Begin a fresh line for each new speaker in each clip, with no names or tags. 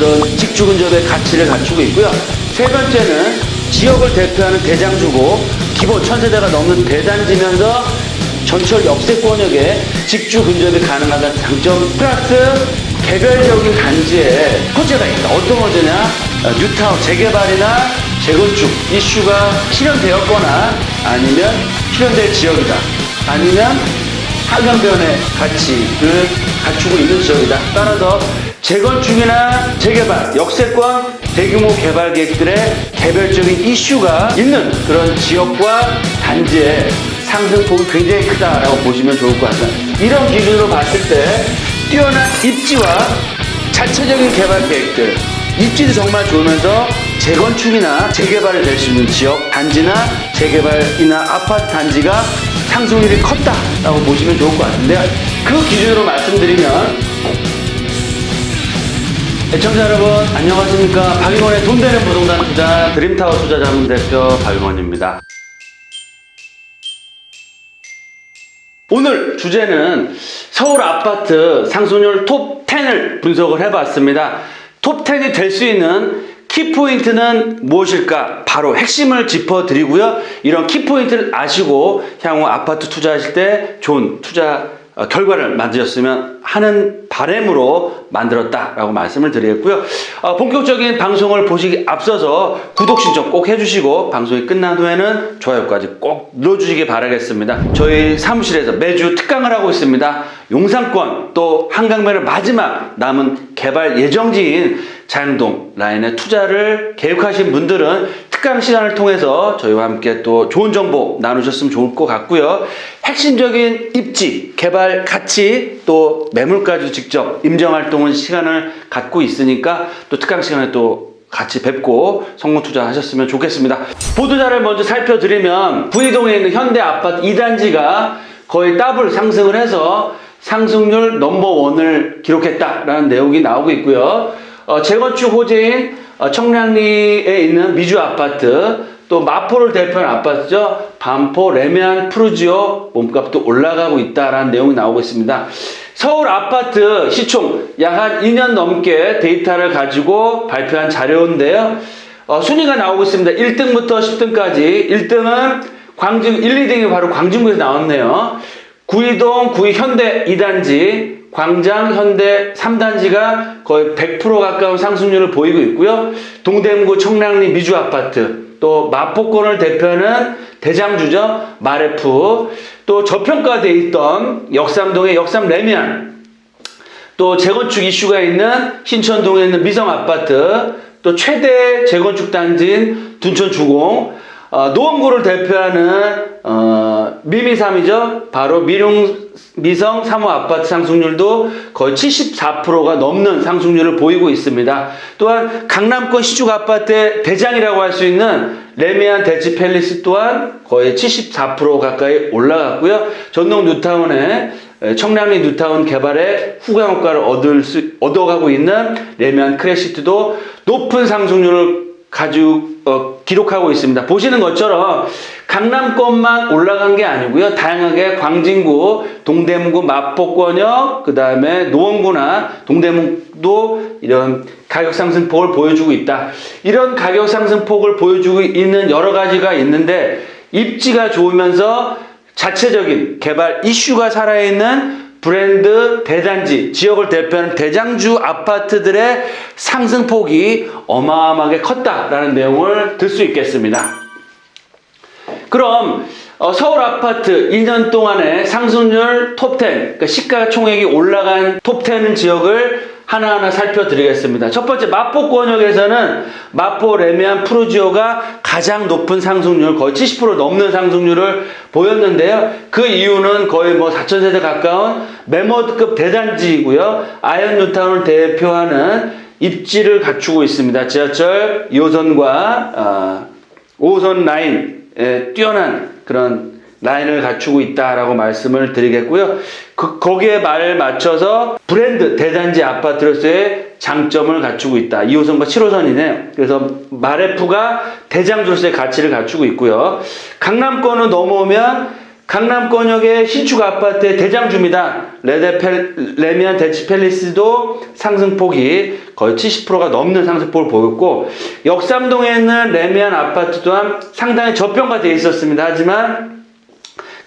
그런 직주 근접의 가치를 갖추고 있고요. 세 번째는 지역을 대표하는 대장주고 기본 천세대가 넘는 대단지면서 전철 역세 권역에 직주 근접이 가능하다는 장점 플러스 개별적인 단지에 호재가 있다. 어떤 호재냐? 어, 뉴타운 재개발이나 재건축 이슈가 실현되었거나 아니면 실현될 지역이다. 아니면 한강변의 가치를 갖추고 있는 지역이다. 따라서 재건축이나 재개발, 역세권, 대규모 개발 계획들의 개별적인 이슈가 있는 그런 지역과 단지의 상승폭이 굉장히 크다라고 보시면 좋을 것 같습니다. 이런 기준으로 봤을 때 뛰어난 입지와 자체적인 개발 계획들, 입지도 정말 좋으면서 재건축이나 재개발이 될 수 있는 지역, 단지나 재개발이나 아파트 단지가 상승률이 컸다라고 보시면 좋을 것 같은데요. 그 기준으로 말씀드리면 애청자 여러분 안녕하십니까 박용원의 돈 되는 부동산 투자 드림타워 투자자문 대표 박용원입니다. 오늘 주제는 서울 아파트 상승률 톱 10을 분석을 해봤습니다. 톱 10이 될 수 있는 키포인트는 무엇일까? 바로 핵심을 짚어드리고요. 이런 키포인트를 아시고 향후 아파트 투자하실 때 좋은 투자 어, 결과를 만드셨으면 하는 바램으로 만들었다라고 말씀을 드리겠고요. 어, 본격적인 방송을 보시기 앞서서 구독 신청 꼭 해주시고 방송이 끝난 후에는 좋아요까지 꼭 눌러주시기 바라겠습니다. 저희 사무실에서 매주 특강을 하고 있습니다. 용산권 또 한강변의 마지막 남은 개발 예정지인 자양동 라인에 투자를 계획하신 분들은 특강 시간을 통해서 저희와 함께 또 좋은 정보 나누셨으면 좋을 것 같고요. 핵심적인 입지, 개발 가치, 또 매물까지도 직접 임정 활동은 시간을 갖고 있으니까 또 특강 시간에 또 같이 뵙고 성공 투자하셨으면 좋겠습니다. 보도자를 먼저 살펴드리면 부이동에 있는 현대 아파트 2단지가 거의 더블 상승을 해서 상승률 넘버원을 기록했다라는 내용이 나오고 있고요. 어, 재건축 호재인 어, 청량리에 있는 미주 아파트 또 마포를 대표하는 아파트죠. 반포, 레미안, 푸르지오 몸값도 올라가고 있다라는 내용이 나오고 있습니다. 서울 아파트 시총 약 한 2년 넘게 데이터를 가지고 발표한 자료인데요. 어, 순위가 나오고 있습니다. 1등부터 10등까지. 1등은 광진, 1, 2등이 바로 광진구에서 나왔네요. 구이동, 구이 현대 2단지, 광장 현대 3단지가 거의 100% 가까운 상승률을 보이고 있고요. 동대문구 청량리 미주 아파트, 또 마포권을 대표하는 대장주죠. 마레프, 또 저평가돼 있던 역삼동의 역삼 레미안, 또 재건축 이슈가 있는 신천동에 있는 미성 아파트, 또 최대 재건축 단지인 둔천 주공, 어, 노원구를 대표하는 어, 미미삼이죠. 바로 미룡 미성 3호 아파트 상승률도 거의 74%가 넘는 상승률을 보이고 있습니다. 또한 강남권 시중 아파트의 대장이라고 할 수 있는 레미안 대치 팰리스 또한 거의 74% 가까이 올라갔고요. 전동 뉴타운의 청량리 뉴타운 개발에 후광 효과를 얻을 수, 얻어가고 있는 레미안 크래시트도 높은 상승률을 가지고 어, 기록하고 있습니다. 보시는 것처럼 강남권만 올라간 게 아니고요. 다양하게 광진구, 동대문구, 마포권역, 그 다음에 노원구나 동대문도 이런 가격 상승폭을 보여주고 있다. 이런 가격 상승폭을 보여주고 있는 여러 가지가 있는데 입지가 좋으면서 자체적인 개발 이슈가 살아있는 브랜드 대단지, 지역을 대표하는 대장주 아파트들의 상승폭이 어마어마하게 컸다라는 내용을 들 수 있겠습니다. 그럼 어, 서울 아파트 2년 동안의 상승률 톱10, 그러니까 시가 총액이 올라간 톱10 지역을 하나하나 살펴드리겠습니다. 첫 번째 마포 권역에서는 마포 레미안 프루지오가 가장 높은 상승률 거의 70% 넘는 상승률을 보였는데요. 그 이유는 거의 뭐 4천세대 가까운 메모드급 대단지이고요. 아이언 뉴타운을 대표하는 입지를 갖추고 있습니다. 지하철 2호선과 어, 5호선 라인에 뛰어난 그런 라인을 갖추고 있다라고 말씀을 드리겠고요. 그, 거기에 말을 맞춰서 브랜드 대단지 아파트로서의 장점을 갖추고 있다. 2호선과 7호선이네요. 그래서 마레프가 대장조로서의 가치를 갖추고 있고요. 강남권을 넘어오면 강남권역의 신축 아파트의 대장주입니다. 레데펠, 레미안 대치팰리스도 상승폭이 거의 70%가 넘는 상승폭을 보였고 역삼동에 있는 레미안 아파트 또한 상당히 저평가되어 있었습니다. 하지만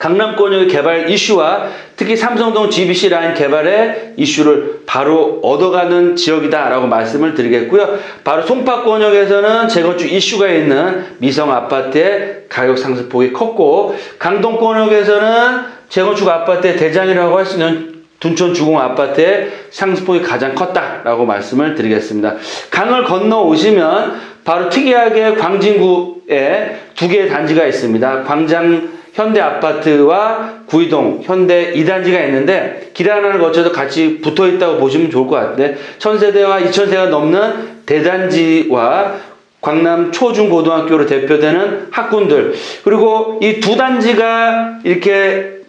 강남권역의 개발 이슈와 특히 삼성동 GBC 라인 개발의 이슈를 바로 얻어가는 지역이다라고 말씀을 드리겠고요. 바로 송파권역에서는 재건축 이슈가 있는 미성 아파트의 가격 상승폭이 컸고 강동권역에서는 재건축 아파트의 대장이라고 할 수 있는 둔촌 주공 아파트의 상승폭이 가장 컸다라고 말씀을 드리겠습니다. 강을 건너 오시면 바로 특이하게 광진구에 두 개의 단지가 있습니다. 광장 현대 아파트와 구이동 현대 2단지가 있는데 길 하나를 거쳐서 같이 붙어 있다고 보시면 좋을 것 같은데 1000세대와 2000세가 넘는 대단지와 광남 초중고등학교로 대표되는 학군들 그리고 이 두 단지가 이렇게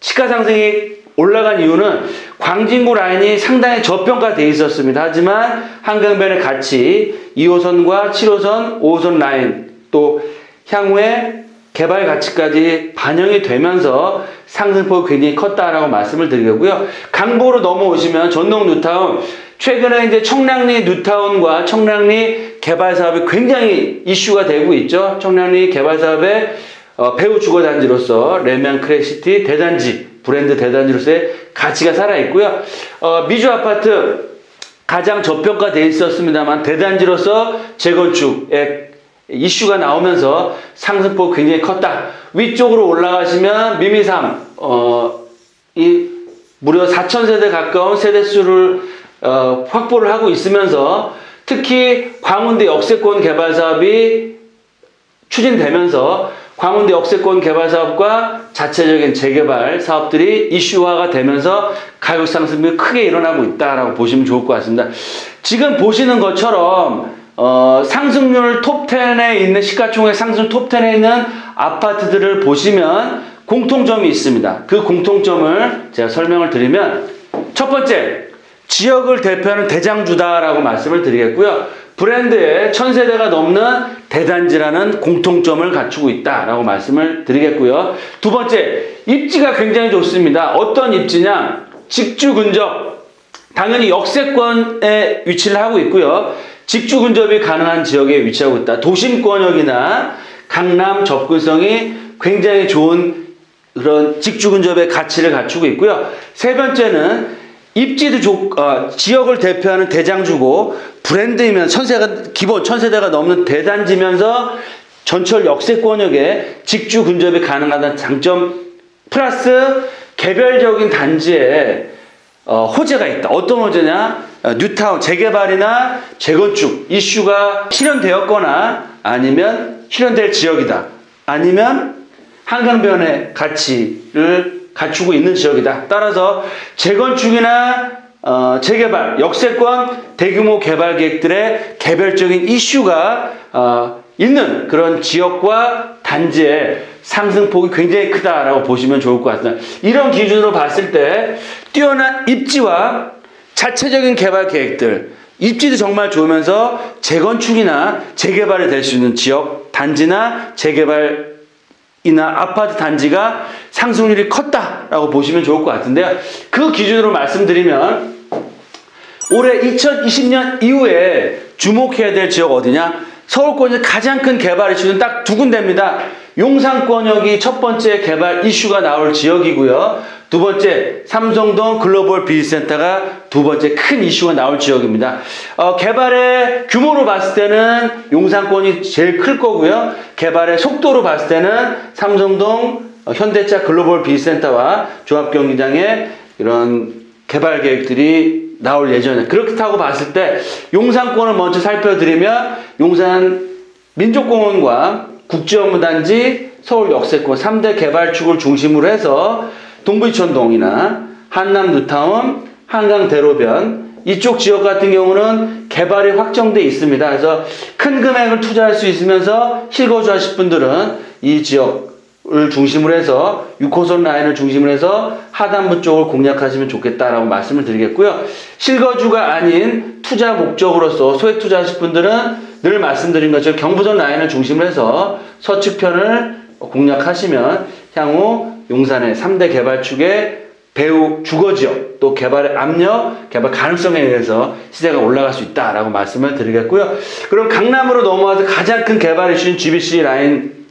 시가 상승이 올라간 이유는 광진구 라인이 상당히 저평가돼 있었습니다. 하지만 한강변에 같이 2호선과 7호선, 5호선 라인 또 향후에 개발 가치까지 반영이 되면서 상승폭이 굉장히 컸다라고 말씀을 드리고요. 강보로 넘어오시면 전동 뉴타운 최근에 이제 청량리 뉴타운과 청량리 개발 사업이 굉장히 이슈가 되고 있죠. 청량리 개발 사업의 어, 배우 주거 단지로서 레미안 크래시티 대단지 브랜드 대단지로서의 가치가 살아 있고요. 어, 미주 아파트 가장 저평가돼 있었습니다만 대단지로서 재건축에 이슈가 나오면서 상승폭 굉장히 컸다. 위쪽으로 올라가시면 미미삼 어, 이 무려 4천 세대 가까운 세대 수를 어, 확보를 하고 있으면서 특히 광운대 역세권 개발 사업이 추진되면서 광운대 역세권 개발 사업과 자체적인 재개발 사업들이 이슈화가 되면서 가격 상승이 크게 일어나고 있다라고 보시면 좋을 것 같습니다. 지금 보시는 것처럼 어, 상승률 톱10에 있는 시가총액 상승 톱10에 있는 아파트들을 보시면 공통점이 있습니다. 그 공통점을 제가 설명을 드리면 첫 번째 지역을 대표하는 대장주다라고 말씀을 드리겠고요. 브랜드에 천세대가 넘는 대단지라는 공통점을 갖추고 있다라고 말씀을 드리겠고요. 두 번째, 입지가 굉장히 좋습니다. 어떤 입지냐? 직주 근접. 당연히 역세권에 위치를 하고 있고요. 직주 근접이 가능한 지역에 위치하고 있다. 도심권역이나 강남 접근성이 굉장히 좋은 그런 직주 근접의 가치를 갖추고 있고요. 세 번째는 입지도 좋, 어, 지역을 대표하는 대장주고 브랜드이면 천세가 기본 천세대가 넘는 대단지면서 전철 역세권역에 직주 근접이 가능하다는 장점 플러스 개별적인 단지에 어, 호재가 있다. 어떤 호재냐? 어, 뉴타운 재개발이나 재건축 이슈가 실현되었거나 아니면 실현될 지역이다. 아니면 한강변의 가치를 갖추고 있는 지역이다. 따라서 재건축이나 어, 재개발, 역세권, 대규모 개발 계획들의 개별적인 이슈가 어, 있는 그런 지역과 단지의 상승폭이 굉장히 크다라고 보시면 좋을 것 같습니다. 이런 기준으로 봤을 때 뛰어난 입지와 자체적인 개발 계획들, 입지도 정말 좋으면서 재건축이나 재개발이 될 수 있는 지역, 단지나 재개발 이나 아파트 단지가 상승률이 컸다라고 보시면 좋을 것 같은데요. 그 기준으로 말씀드리면 올해 2020년 이후에 주목해야 될 지역 어디냐? 서울권의 가장 큰 개발 이슈는 딱 두 군데입니다. 용산권역이 첫 번째 개발 이슈가 나올 지역이고요. 두 번째 삼성동 글로벌 비즈센터가 두 번째 큰 이슈가 나올 지역입니다. 어, 개발의 규모로 봤을 때는 용산권이 제일 클 거고요. 개발의 속도로 봤을 때는 삼성동 어, 현대차 글로벌 비즈센터와 종합경기장의 이런 개발 계획들이 나올 예정이에요. 그렇다고 봤을 때 용산권을 먼저 살펴드리면 용산 민족공원과 국제업무단지 서울 역세권 3대 개발축을 중심으로 해서 동부이천동이나 한남 뉴타운, 한강 대로변 이쪽 지역 같은 경우는 개발이 확정돼 있습니다. 그래서 큰 금액을 투자할 수 있으면서 실거주 하실 분들은 이 지역을 중심으로 해서 6호선 라인을 중심으로 해서 하단부 쪽을 공략하시면 좋겠다라고 말씀을 드리겠고요. 실거주가 아닌 투자 목적으로서 소액 투자하실 분들은 늘 말씀드린 것처럼 경부선 라인을 중심으로 해서 서측편을 공략하시면 향후 용산의 3대 개발축의 배후 주거 지역 또 개발의 압력, 개발 가능성에 의해서 시세가 올라갈 수 있다라고 말씀을 드리겠고요. 그럼 강남으로 넘어와서 가장 큰 개발 이슈인 GBC 라인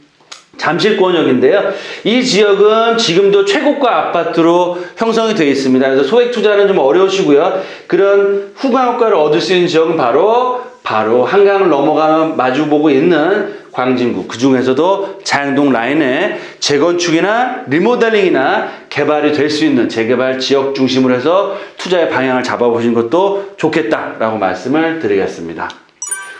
잠실권역인데요. 이 지역은 지금도 최고가 아파트로 형성이 되어 있습니다. 그래서 소액 투자는 좀 어려우시고요. 그런 후방 효과를 얻을 수 있는 지역은 바로 바로 한강을 넘어가면 마주보고 있는 광진구 그 중에서도 자양동 라인의 재건축이나 리모델링이나 개발이 될 수 있는 재개발 지역 중심으로 해서 투자의 방향을 잡아보시는 것도 좋겠다라고 말씀을 드리겠습니다.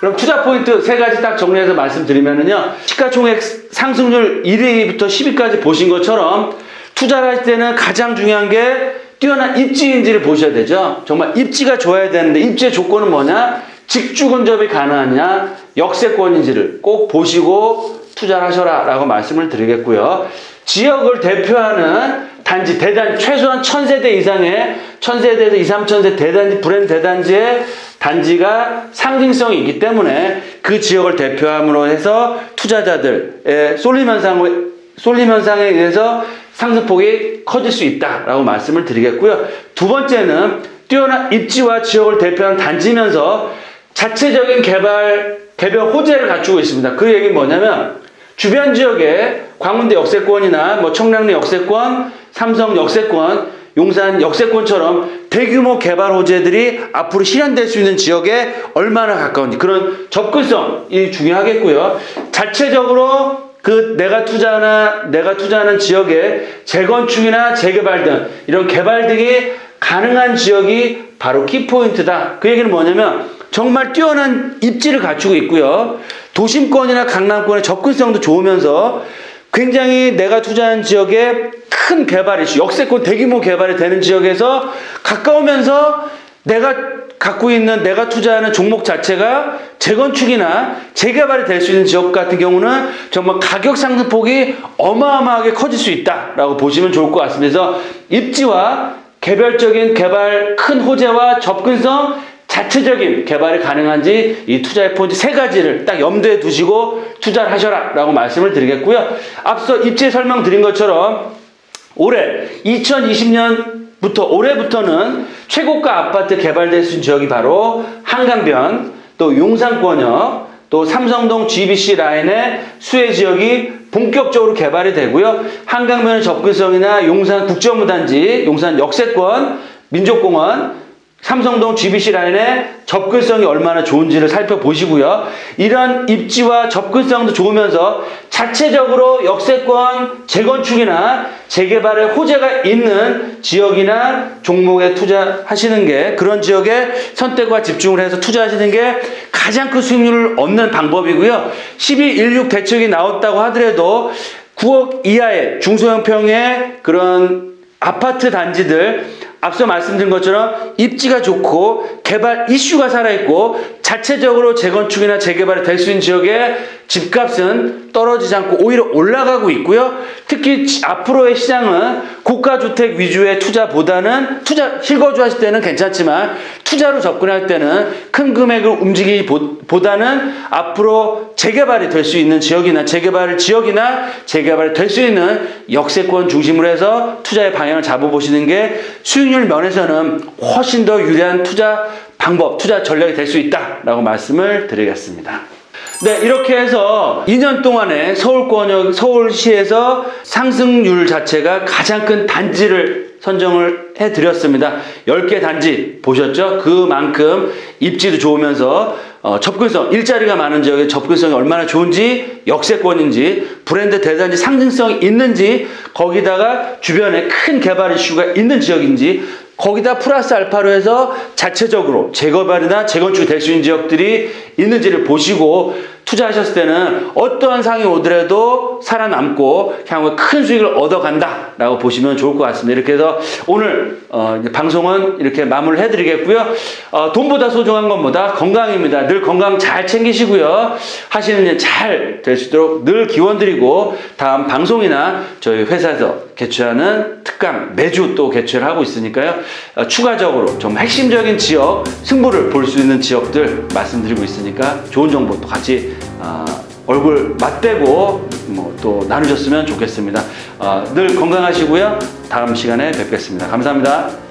그럼 투자 포인트 세 가지 딱 정리해서 말씀드리면은요. 시가총액 상승률 1위부터 10위까지 보신 것처럼 투자를 할 때는 가장 중요한 게 뛰어난 입지인지를 보셔야 되죠. 정말 입지가 좋아야 되는데 입지의 조건은 뭐냐? 직주 근접이 가능하냐? 역세권인지를 꼭 보시고 투자를 하셔라 라고 말씀을 드리겠고요. 지역을 대표하는 단지 대단지 최소한 1000세대 이상의 1000세대에서 2, 3000세 대단지 브랜드 대단지의 단지가 상징성이 있기 때문에 그 지역을 대표함으로 해서 투자자들의 쏠림 현상에 쏠림 현상에 의해서 상승폭이 커질 수 있다라고 말씀을 드리겠고요. 두 번째는 뛰어난 입지와 지역을 대표하는 단지면서 자체적인 개발 개별 호재를 갖추고 있습니다. 그 얘기는 뭐냐면 주변 지역에 광운대 역세권이나 뭐 청량리 역세권, 삼성 역세권, 용산 역세권처럼 대규모 개발 호재들이 앞으로 실현될 수 있는 지역에 얼마나 가까운지 그런 접근성이 중요하겠고요. 자체적으로 그 내가 투자나 내가 투자하는 지역에 재건축이나 재개발 등 이런 개발 등이 가능한 지역이 바로 키포인트다. 그 얘기는 뭐냐면 정말 뛰어난 입지를 갖추고 있고요. 도심권이나 강남권의 접근성도 좋으면서 굉장히 내가 투자한 지역에 큰 개발 이슈, 역세권 대규모 개발이 되는 지역에서 가까우면서 내가 갖고 있는 내가 투자하는 종목 자체가 재건축이나 재개발이 될 수 있는 지역 같은 경우는 정말 가격 상승폭이 어마어마하게 커질 수 있다라고 보시면 좋을 것 같습니다. 그래서 입지와 개별적인 개발 큰 호재와 접근성 자체적인 개발이 가능한지 이 투자의 포인트 세 가지를 딱 염두에 두시고 투자를 하셔라 라고 말씀을 드리겠고요. 앞서 입지 설명 드린 것처럼 올해 2020년부터 올해부터는 최고가 아파트 개발될 수 있는 지역이 바로 한강변 또 용산권역 또 삼성동 GBC 라인의 수혜 지역이 본격적으로 개발이 되고요. 한강변의 접근성이나 용산 국제업무단지, 용산 역세권, 민족공원, 삼성동 GBC 라인의 접근성이 얼마나 좋은지를 살펴보시고요. 이런 입지와 접근성도 좋으면서 자체적으로 역세권 재건축이나 재개발의 호재가 있는 지역이나 종목에 투자하시는 게 그런 지역에 선택과 집중을 해서 투자하시는 게 가장 큰 수익률을 얻는 방법이고요. 1216 대책이 나왔다고 하더라도 9억 이하의 중소형평의 그런 아파트 단지들 앞서 말씀드린 것처럼 입지가 좋고 개발 이슈가 살아있고 자체적으로 재건축이나 재개발이 될 수 있는 지역에 집값은 떨어지지 않고 오히려 올라가고 있고요. 특히 앞으로의 시장은 고가 주택 위주의 투자보다는 투자 실거주 하실 때는 괜찮지만 투자로 접근할 때는 큰 금액을 움직이기보다는 앞으로 재개발이 될 수 있는 지역이나 재개발 지역이나 재개발이 될 수 있는 역세권 중심으로 해서 투자의 방향을 잡아 보시는 게 수익률 면에서는 훨씬 더 유리한 투자 방법, 투자 전략이 될 수 있다 라고 말씀을 드리겠습니다. 네, 이렇게 해서 2년 동안에 서울권역, 서울시에서 상승률 자체가 가장 큰 단지를 선정을 해 드렸습니다. 10개 단지 보셨죠? 그만큼 입지도 좋으면서 어, 접근성, 일자리가 많은 지역에 접근성이 얼마나 좋은지, 역세권인지, 브랜드 대단지 상징성이 있는지, 거기다가 주변에 큰 개발 이슈가 있는 지역인지, 거기다 플러스 알파로 해서 자체적으로 재개발이나 재건축이 될 수 있는 지역들이 있는지를 보시고 투자하셨을 때는 어떠한 상이 오더라도 살아남고 향후에 큰 수익을 얻어간다라고 보시면 좋을 것 같습니다. 이렇게 해서 오늘 어, 방송은 이렇게 마무리를 해드리겠고요. 어, 돈보다 소중한 것보다 건강입니다. 늘 건강 잘 챙기시고요. 하시는 일 잘 될 수 있도록 늘 기원드리고 다음 방송이나 저희 회사에서 개최하는 특강 매주 또 개최를 하고 있으니까요. 어, 추가적으로 좀 핵심적인 지역 승부를 볼 수 있는 지역들 말씀드리고 있으니까 좋은 정보 또 같이 어, 얼굴 맞대고 뭐 또 나누셨으면 좋겠습니다. 어, 어, 늘 건강하시고요. 다음 시간에 뵙겠습니다. 감사합니다.